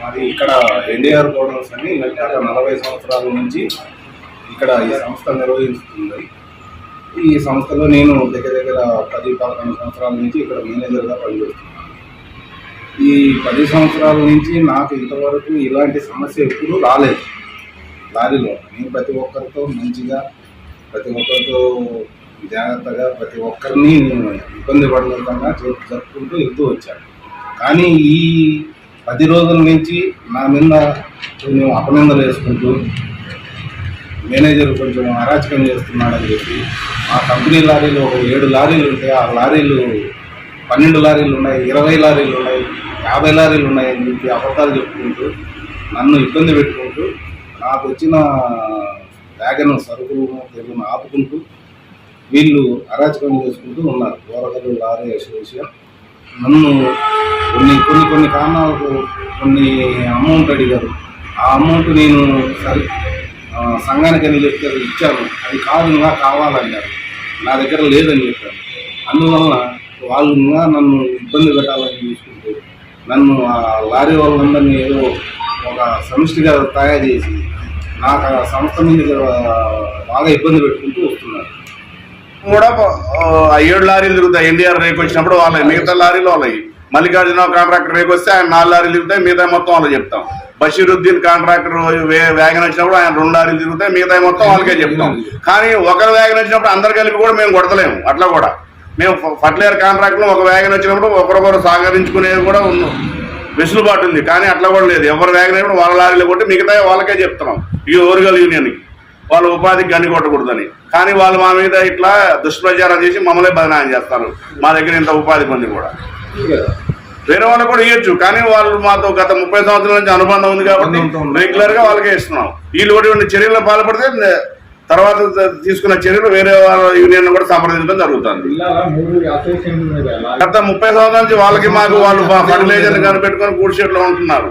మాది. ఇక్కడ NDR godowns అని గత నలభై సంవత్సరాల నుంచి ఇక్కడ ఈ సంస్థ నిర్వహిస్తుంది. ఈ సంస్థలో నేను దగ్గర దగ్గర పది పదకొండు సంవత్సరాల నుంచి ఇక్కడ మేనేజర్గా పనిచేస్తున్నాను. ఈ పది సంవత్సరాల నుంచి నాకు ఇంతవరకు ఇలాంటి సమస్య ఎప్పుడూ రాలేదు. లారీలో నేను ప్రతి ఒక్కరితో మంచిగా ప్రతి ఒక్కరితో జాగ్రత్తగా ప్రతి ఒక్కరిని నేను ఇబ్బంది పడకుండా జరుపుకుంటూ వెళ్తూ వచ్చాను. కానీ ఈ పది రోజుల నుంచి నా మీద మేము అపనిందలు వేసుకుంటూ మేనేజర్ కొంచెం అరాచకం చేస్తున్నాడని చెప్పి మా కంపెనీ లారీలు ఒక ఏడు లారీలు ఉంటాయి. ఆ లారీలు పన్నెండు లారీలు ఉన్నాయి ఇరవై లారీలు ఉన్నాయి యాభై లారీలు ఉన్నాయని చెప్పి అబద్ధాలు చెప్పుకుంటూ నన్ను ఇబ్బంది పెట్టుకుంటూ నాకు వచ్చిన వ్యాగన్ సరుకులు తెలుగును ఆపుకుంటూ వీళ్ళు అరాచకం చేసుకుంటూ ఉన్నారు. గోరగల్లు లారీ అసోసియేషన్ నన్ను కొన్ని కొన్ని కొన్ని కారణాలకు కొన్ని అమౌంట్ అడిగారు. ఆ అమౌంట్ నేను సరి సంఘానికి అని చెప్తే అది ఇచ్చాను. అది కాదు నా కావాలన్నారు. నా దగ్గర లేదని చెప్పాను అందువలన వాళ్ళు ఇంకా నన్ను ఇబ్బంది పెట్టాలని చూసుకుంటూ నన్ను ఆ లారీ వాళ్ళందరినీ ఏదో ఒక సమిష్టిగా తయారు చేసి నాకు ఆ సంస్థ మీద బాగా ఇబ్బంది పెట్టుకుంటూ వస్తున్నారు. కూడా ఏడు లారీలు తిరుగుతాయి. ఎన్డీఆర్ రేపు వచ్చినప్పుడు వాళ్ళకి మిగతా లారీలు వాళ్ళకి మల్లికార్జున కాంట్రాక్టర్ రేకు వస్తే ఆయన నాలుగు లారీలు తిరుగుతాయి మిగతా మొత్తం వాళ్ళకి చెప్తాం. బషీరుద్దీన్ కాంట్రాక్టర్ వ్యాగన్ వచ్చినప్పుడు ఆయన రెండు లారీలు తిరుగుతాయి మిగతా మొత్తం వాళ్ళకే చెప్తాం. కానీ ఒకరు వ్యాగన్ వచ్చినప్పుడు అందరు కలిపి కూడా మేము కొడతలేము అట్లా కూడా. మేము ఫర్టిలైజర్ కాంట్రాక్ట్లో ఒక వ్యాగన్ వచ్చినప్పుడు ఒకరొకరు సహకరించుకునేది కూడా ఉన్నాం వెసులుబాటు ఉంది కానీ అట్లా కూడా లేదు. ఎవరు వ్యాగన్ అయినప్పుడు వాళ్ళ లారీలు కొట్టి మిగతా వాళ్ళకే చెప్తున్నాం. ఈ ఓరుగల్ యూనియన్కి. వాళ్ళ ఉపాధికి గండి కొట్టకూడదని. కానీ వాళ్ళు మా మీద ఇట్లా దుష్ప్రచారం చేసి మమ్మల్ని బదనాయం చేస్తారు. మా దగ్గర ఇంత ఉపాధి పొంది కూడా. వేరే వాళ్ళకి కూడా ఇవ్వచ్చు కానీ వాళ్ళు మాతో గత ముప్పై సంవత్సరాల నుంచి అనుబంధం ఉంది కాబట్టి. రెగ్యులర్గా వాళ్ళకే ఇస్తున్నాం. వీళ్ళు కూడా ఇటువంటి చర్యలు పాల్పడితే తర్వాత తీసుకున్న చర్యలు వేరే వాళ్ళ యూనియన్ కూడా సంప్రదించడం జరుగుతుంది. గత ముప్పై సంవత్సరాల నుంచి వాళ్ళకి మాకు వాళ్ళు ఫర్టిలైజర్ కనిపెట్టుకొని గూడ్ షెడ్లో ఉంటున్నారు.